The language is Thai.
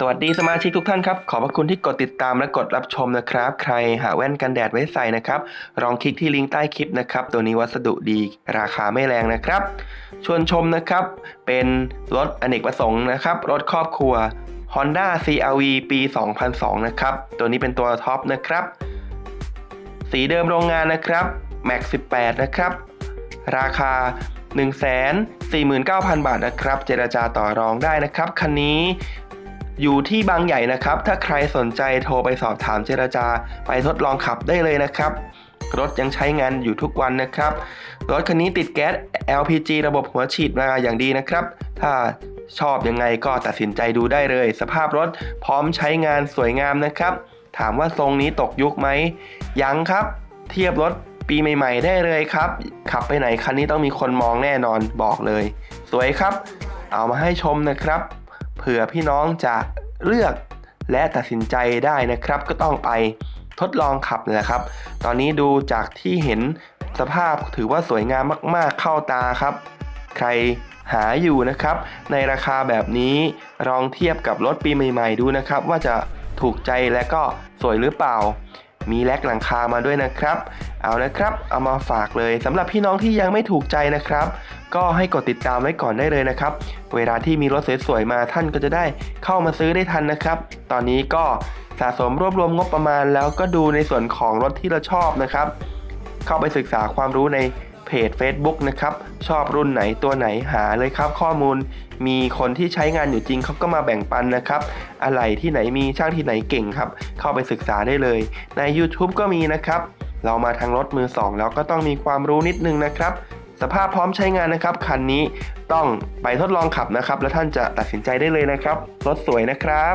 สวัสดีสมาชิกทุกท่านครับ ขอบพระคุณที่กดติดตามและกดรับชมนะครับ ใครหาแว่นกันแดดไว้ใส่นะครับลองคลิกที่ลิงก์ใต้คลิปนะครับ ตัวนี้วัสดุดีราคาไม่แรงนะครับ ชวนชมนะครับ เป็นรถอเนกประสงค์นะครับ รถครอบครัว Honda CRV ปี 2002 นะครับ ตัวนี้เป็นตัวท็อปนะครับ สีเดิมโรงงานนะครับ Max 18 นะครับ ราคา 149,000 บาทนะครับ เจรจาต่อรองได้นะครับ คันนี้ อยู่ที่บางใหญ่นะครับ ถ้าใครสนใจโทรไปสอบถามเจรจา ไปทดลองขับได้เลยนะครับ รถยังใช้งานอยู่ทุกวันนะครับ รถคันนี้ติดแก๊ส LPG ระบบหัวฉีดมาอย่างดีนะครับ ถ้าชอบยังไงก็ตัดสินใจดูได้เลย สภาพรถพร้อมใช้งานสวยงามนะครับ ถามว่าทรงนี้ตกยุคไหมยังครับ เทียบรถปีใหม่ ๆ ได้เลยครับ ขับไปไหนคันนี้ต้องมีคนมองแน่นอนบอกเลย สวยครับ เอามาให้ชมนะครับ ผื่อพี่น้องจะเลือกและตัดสินใจได้นะครับ ก็ต้องไปทดลองขับนี่แหละครับ ตอนนี้ดูจากที่เห็นสภาพถือว่าสวยงามมากๆเข้าตาครับ ใครหาอยู่นะครับ ในราคาแบบนี้ลองเทียบกับรถปีใหม่ ๆ ดูนะครับ ว่าจะถูกใจและก็สวยหรือเปล่า มีแลกหลังคามาด้วยนะครับ เอานะครับ เอามาฝากเลยสำหรับพี่น้องที่ยังไม่ถูกใจนะครับ ก็ให้กดติดตามไว้ก่อนได้เลยนะครับ เวลาที่มีรถสวยๆมาท่านก็จะได้เข้ามาซื้อได้ทันนะครับ ตอนนี้ก็สะสมรวบรวมงบประมาณ แล้วก็ดูในส่วนของรถที่เราชอบนะครับ เข้าไปศึกษาความรู้ใน จ Facebook นะครับ ชอบรุ่นไหนตัวไหนหาเลยครับ ข้อมูลมีคนที่ใช้งานอยู่จริงเขาก็มาแบ่งปันนะครับ อะไรที่ไหนมีช่างที่ไหนเก่งครับ เข้าไปศึกษาได้เลย ใน YouTube ก็มีนะครับ เรามาทางรถมือสองแล้วก็ต้องมีความรู้นิดนึงนะครับ สภาพพร้อมใช้งานนะครับคันนี้ต้องไปทดลองขับนะครับ แล้วท่านจะตัดสินใจได้เลยนะครับ รถสวยนะครับ